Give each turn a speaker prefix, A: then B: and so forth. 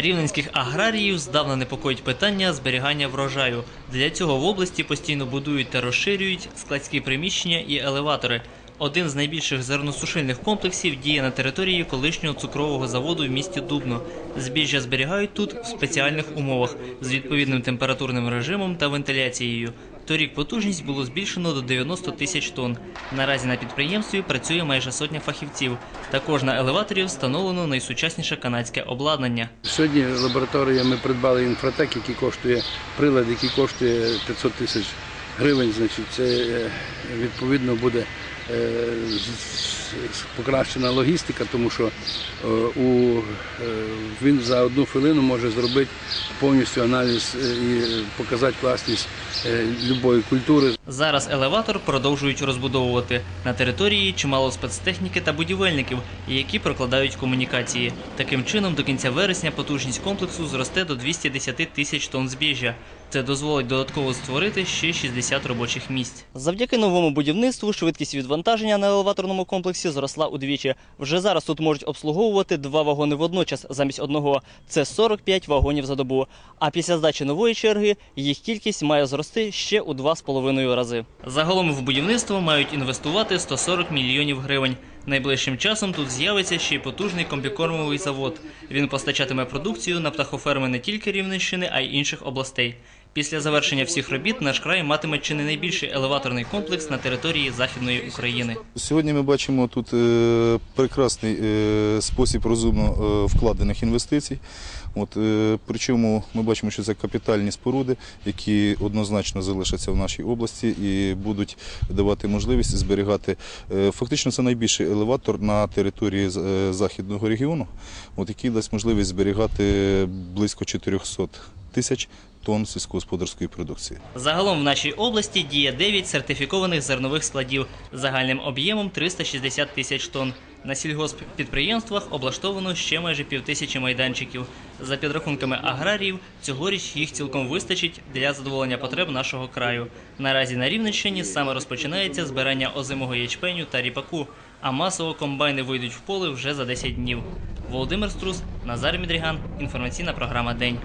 A: Рівненських аграріїв здавна непокоїть питання зберігання врожаю. Для цього в області постійно будують та розширюють складські приміщення і елеватори. Один з найбільших зерносушильних комплексів діє на території колишнього цукрового заводу в місті Дубно. Збіжжя зберігають тут в спеціальних умовах з відповідним температурним режимом та вентиляцією. Торік потужність було збільшено до 90 тисяч тонн. Наразі на підприємстві працює майже сотня фахівців. Також на елеваторі встановлено найсучасніше канадське обладнання.
B: Сьогодні лабораторія ми придбали інфратек, який коштує прилад, який коштує 500 тисяч гривень. Значить, це е, відповідно буде покращена логістика, тому що е, е, він за одну хвилину може зробити повністю аналіз е, і показати класність е, любої культури.
A: Зараз елеватор продовжують розбудовувати. На території чимало спецтехніки та будівельників, які прокладають комунікації. Таким чином, до кінця вересня потужність комплексу зросте до 210 тисяч тонн збіжжя. Це дозволить додатково створити ще 60 робочих місць. Завдяки новому будівництву швидкість відвантаження на елеваторному комплексі зросла удвічі. Вже зараз тут можуть обслуговувати два вагони водночас замість одного. Це 45 вагонів за добу. А після здачі нової черги їх кількість має зрости ще у 2,5 рази. Загалом в будівництво мають інвестувати 140 мільйонів гривень. Найближчим часом тут з'явиться ще й потужний комбікормовий завод. Він постачатиме продукцію на птахоферми не тільки Рівненщини, а й інших областей. Після завершення всіх робіт наш край матиме чи не найбільший елеваторний комплекс на території Західної України.
C: Сьогодні ми бачимо тут е, прекрасний е, спосіб розумно е, вкладених інвестицій. От, причому ми бачимо, що це капітальні споруди, які однозначно залишаться в нашій області і будуть давати можливість зберігати. Фактично, це найбільший елеватор на території західного регіону, от, який дасть можливість зберігати близько 400 тисяч тонн сільськогосподарської продукції.
A: Загалом в нашій області діє 9 сертифікованих зернових складів загальним об'ємом 360 тисяч тонн. На сільгосппідприємствах облаштовано ще майже півтисячі майданчиків. За підрахунками аграріїв, цьогоріч їх цілком вистачить для задоволення потреб нашого краю. Наразі на Рівненщині саме розпочинається збирання озимого ячменю та ріпаку, а масово комбайни вийдуть в поле вже за 10 днів. Володимир Струс, Назар Мідріган, інформаційна програма День.